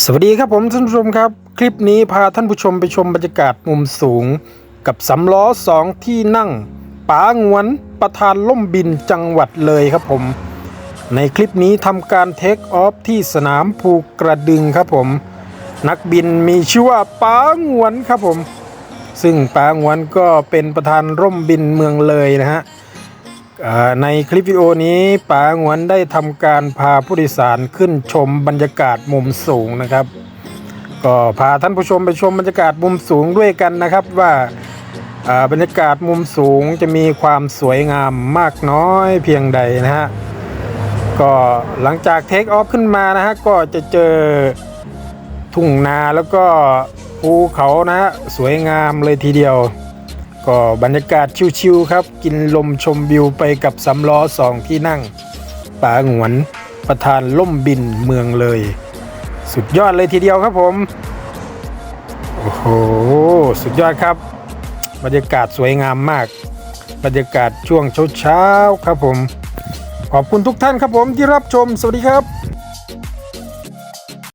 สวัสดีครับผมท่านผู้ชมครับ คลิปนี้พาท่านผู้ชมไปชมบรรยากาศมุมสูง กับสำล้อสองที่นั่งป๋างวนประธานล่มบินจังหวัดเลยครับผม ในคลิปนี้ทำการเทคออฟที่สนามภูกระดึงครับผม นักบินมีชื่อว่าป๋างวนครับผม ซึ่งป๋างวนก็เป็นประธานร่มบินเมืองเลยนะฮะ ในคลิปวิดีโอนี้ป๋าหงวนได้ทำการพาผู้โดยสารขึ้นชมบรรยากาศมุมสูงนะครับ ก็พาท่านผู้ชมไปชมบรรยากาศมุมสูงด้วยกันนะครับว่าอ่าบรรยากาศมุมสูงจะมีความสวยงามมากน้อยเพียงใดนะฮะก็หลังจากเทคออฟขึ้นมานะฮะก็จะเจอทุ่งนาแล้วก็ภูเขานะฮะสวยงามเลยทีเดียว ก็บรรยากาศชิวๆครับ กินลมชมวิวไปกับสำล้อสองที่นั่งป่าหงวนประธานล่มบินเมืองเลย สุดยอดเลยทีเดียวครับผม โอ้โห สุดยอดครับ บรรยากาศสวยงามมาก บรรยากาศช่วงเช้าๆครับผม ขอบคุณทุกท่านครับผมที่รับชม สวัสดีครับ